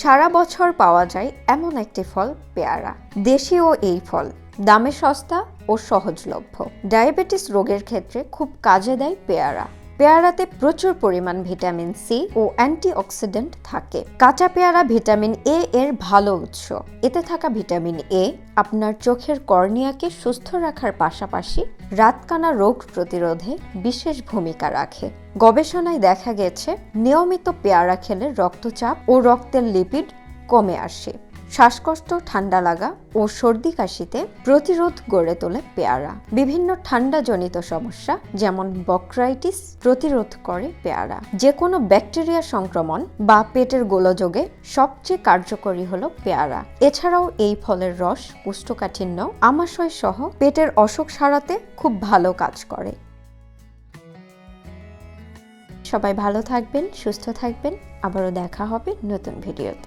সারা বছর পাওয়া যায় এমন একটি ফল, পেয়ারা। দেশীয় এই ফল দামে সস্তা ও সহজলভ্য। ডায়াবেটিস রোগের ক্ষেত্রে খুব কাজে দেয় পেয়ারা। পেয়ারাতে প্রচুর পরিমাণ ভিটামিন সি ও অ্যান্টিঅক্সিডেন্ট থাকে। কাঁচা পেয়ারা ভিটামিন এ এর ভালো উৎস। এতে থাকা ভিটামিন এ আপনার চোখের কর্নিয়াকে সুস্থ রাখার পাশাপাশি রাতকানা রোগ প্রতিরোধে বিশেষ ভূমিকা রাখে। গবেষণায় দেখা গেছে, নিয়মিত পেয়ারা খেলে রক্তচাপ ও রক্তের লিপিড কমে আসে। শ্বাসকষ্ট, ঠান্ডা লাগা ও সর্দি কাশিতে প্রতিরোধ গড়ে তোলে পেয়ারা। বিভিন্ন ঠান্ডাজনিত সমস্যা যেমন বক্রাইটিস প্রতিরোধ করে পেয়ারা। যে কোনো ব্যাকটেরিয়া সংক্রমণ বা পেটের গোলযোগে সবচেয়ে কার্যকরী হলো পেয়ারা। এছাড়াও এই ফলের রস, কোষ্ঠকাঠিন্য, আমাশয় সহ পেটের অসুখ সারাতে খুব ভালো কাজ করে। সবাই ভালো থাকবেন, সুস্থ থাকবেন। আবারও দেখা হবে নতুন ভিডিওতে।